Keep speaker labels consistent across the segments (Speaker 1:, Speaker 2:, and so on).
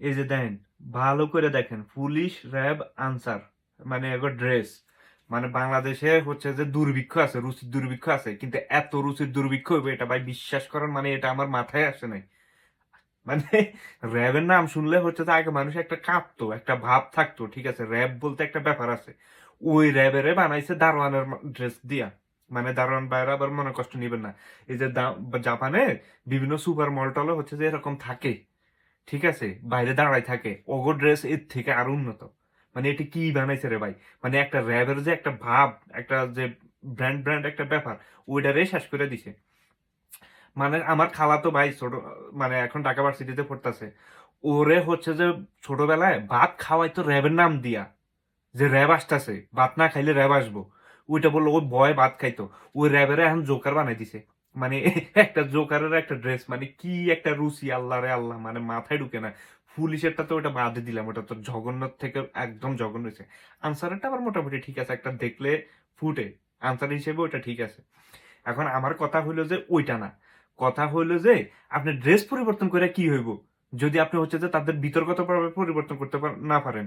Speaker 1: এই যে দেখেন ভালো করে দেখেন, পুলিশ, র্যাব, আনসার মানে এগো ড্রেস। মানে বাংলাদেশে হচ্ছে যে দুর্ভিক্ষ আছে, রুচির দুর্ভিক্ষ আছে, কিন্তু এত রুচির দুর্ভিক্ষ এটা ভাই বিশ্বাস করেন মানে এটা আমার মাথায় আসে নাই। মানে র্যাবের নাম শুনলে হচ্ছে যে আগে মানুষ একটা কাঁপতো, একটা ভাব থাকতো, ঠিক আছে? র্যাব বলতে একটা ব্যাপার আছে। ওই র্যাবের বানাইছে দারোয়ানের ড্রেস দিয়া। মানে দারোয়ান বাইরে আবার মনে কষ্ট নিবেন না। এই যে জাপানে বিভিন্ন সুপার মলটলে হচ্ছে যে এরকম থাকে। ঠিক আছে? বাইরে দাঁড়াই থাকে। ওগো ড্রেস এর থেকে আরও উন্নত। মানে এটি কি বানাইছে রে ভাই? মানে একটা র্যাবের যে একটা ভাব, একটা যে ব্র্যান্ড ব্র্যান্ড একটা ব্যাপার, ওইটারে শেষ করে দিছে। মানে আমার খালা তো ভাই ছোট মানে এখন ঢাকা ভার্সিটিতে পড়তেছে। ওরে হচ্ছে যে ছোটবেলায় ভাত খাওয়াই তো র্যাবের নাম দিয়া। যে র্যাব আসতেছে, ভাত না খাইলে র্যাব আসব। ওইটা বলল, ওই ভয় ভাত খাইতো। ওই র্যাবের এখন জোকার বানাই দিছে। মানে একটা জোকারের একটা ড্রেস মানে কি একটা রুচি আল্লাহ রে আল্লাহ মানে মাথায় ঢুকে না। পুলিশেরটা তো ওটা বাদে দিলাম, ওটা তো জঘন্য থেকে একদম জঘন্য হয়েছে। আনসারেরটা আবার মোটামুটি ঠিক আছে, একটা দেখলে ফুটে। আনসার হিসেবে ওটা ঠিক আছে। এখন আমার কথা হইল যে ওইটা না। কথা হইল যে আপনি ড্রেস পরিবর্তন করে কি হইব? যদি আপনি হচ্ছে যে তাদের বিতর্কত পরিবর্তন করতে না পারেন।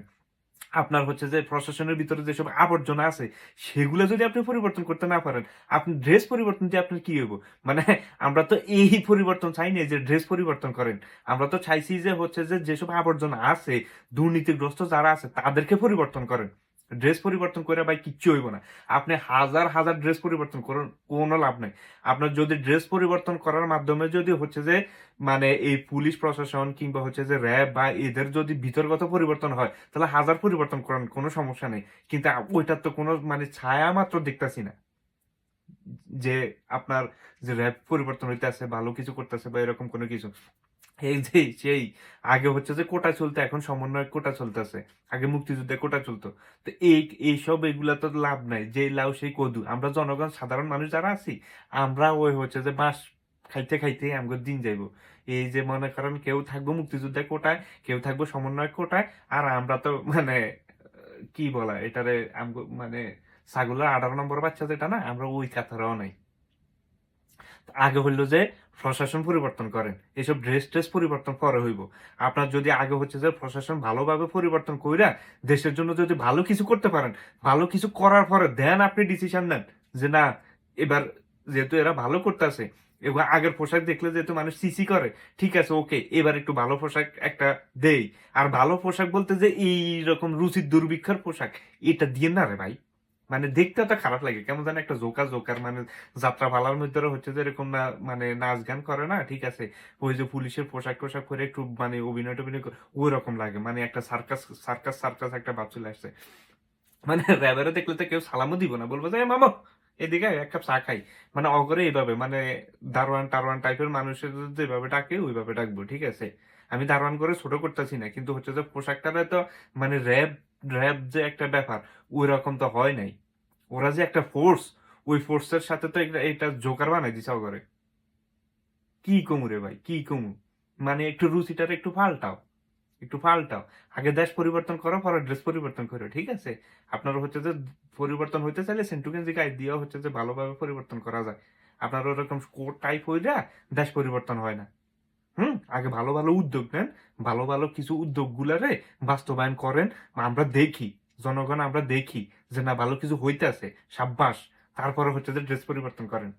Speaker 1: আপনার হচ্ছে যে প্রশাসনের ভিতরে যেসব আবর্জনা আছে, সেগুলো যদি আপনি পরিবর্তন করতে না পারেন, আপনি ড্রেস পরিবর্তন দিয়ে আপনার কি হইব? মানে আমরা তো এই পরিবর্তন চাই না যে ড্রেস পরিবর্তন করেন। আমরা তো চাইছি যে হচ্ছে যে যেসব আবর্জনা আছে, দুর্নীতিগ্রস্ত যারা আছে, তাদেরকে পরিবর্তন করেন। ড্রেস পরিবর্তন করে ভাই কিচ্ছু হইব না। আপনি হাজার হাজার ড্রেস পরিবর্তন করুন, কোনো লাভ নাই। আপনার যদি ড্রেস পরিবর্তন করার মাধ্যমে যদি হচ্ছে যে মানে এই পুলিশ প্রশাসন কিংবা হচ্ছে যে র্যাব বা এদের যদি ভিতরগত পরিবর্তন হয়, তাহলে হাজার পরিবর্তন করেন কোনো সমস্যা নেই। কিন্তু ওইটার তো কোনো মানে ছায়া মাত্র দেখতাছি না। যে আপনার যে র্যাব পরিবর্তন হইতেছে, ভালো কিছু করতেছে বা এরকম কোনো কিছু। এই যে, সেই, আগে হচ্ছে যে কোটা চলতো, এখন সমন্বয় কোটা চলতেছে। আগে মুক্তিযুদ্ধে কোটা চলতো। তো এই, এইসব এগুলা তো লাভ নাই। যে লাউ, সেই কদু। আমরা জনগণ, সাধারণ মানুষ যারা আছি, আমরা ওই হচ্ছে যে বাঁশ খাইতে খাইতে আমগো দিন যাইবো। এই যে মনে করেন কেউ থাকব মুক্তিযুদ্ধে কোটায়, কেউ থাকব সমন্বয় কোটায়, আর আমরা তো মানে কি বলা, এটারে মানে ছাগলের আঠারো নম্বর বাচ্চা যেটা না, আমরা ওই কাতারেও নাই। আগে হইল যে প্রশাসন পরিবর্তন করেন। এসব ড্রেস ট্রেস পরিবর্তন করে হইব। আপনার যদি আগে হচ্ছে যে প্রশাসন ভালোভাবে পরিবর্তন কইরা দেশের জন্য যদি ভালো কিছু করতে পারেন, ভালো কিছু করার পরে দেন আপনি ডিসিশন নেন যে না, এবার যেহেতু এরা ভালো করতেছে, এবার আগের পোশাক দেখলে যেহেতু মানুষ সিসি করে, ঠিক আছে ওকে এবার একটু ভালো পোশাক একটা দেই। আর ভালো পোশাক বলতে যে এই রকম রুচির দুর্ভিক্ষর পোশাক, এটা দিয়ে না রে ভাই। মানে দেখতে তো খারাপ লাগে। কেমন জানি একটা জোকা জোকার মানে যাত্রা পালার মধ্যে হচ্ছে যে এরকম না মানে নাচ গান করে না, ঠিক আছে? ওই যে পুলিশের পোশাক টোশাক পরে একটু মানে অভিনয় টভিনয় করে ওই রকম লাগে। মানে একটা সার্কাস সার্কাস সার্কাস একটা ভাব চলে আসছে। মানে র্যাবেরও দেখলে তো কেউ সালামও দিব না। বলব যে "এ মামা, এদিকে এক কাপ চা খাই। মানে অগরে এইভাবে মানে দারোয়ান টারোয়ান টাইপের মানুষের যেভাবে ডাকে, ওইভাবে ডাকবো, ঠিক আছে? আমি দারোয়ান করে ছোট করতেছি না। কিন্তু হচ্ছে যে পোশাকটা তো মানে র্যাব র্যাব যে একটা ব্যাপার ওই রকম তো হয় নাই। ওরা যে একটা ফোর্স ওই ফোর্সের সাথে তো এটা- জোকার বানাই দিছে অগরে। কি কমু রে ভাই, কি কমু? মানে একটু রুচিটার একটু পাল্টাও একটু পাল্টাও। আগে দেশ পরিবর্তন করো, পরে ড্রেস পরিবর্তন করো ঠিক আছে? আপনার হচ্ছে যে পরিবর্তন হইতে চাইলে সেন্টুকেন্সি গায়ে দিয়ে হচ্ছে যে ভালোভাবে পরিবর্তন করা যায়। আপনার ওরকম কোড টাইপ হইলে দেশ পরিবর্তন হয় না। হুম, আগে ভালো ভালো উদ্যোগ নেন, ভালো ভালো কিছু উদ্যোগ গুলারে বাস্তবায়ন করেন, আমরা দেখি, জনগণ আমরা দেখি যে না, ভালো কিছু হইতেছে, সাব্বাস, তারপরে হচ্ছে যে ড্রেস পরিবর্তন করেন।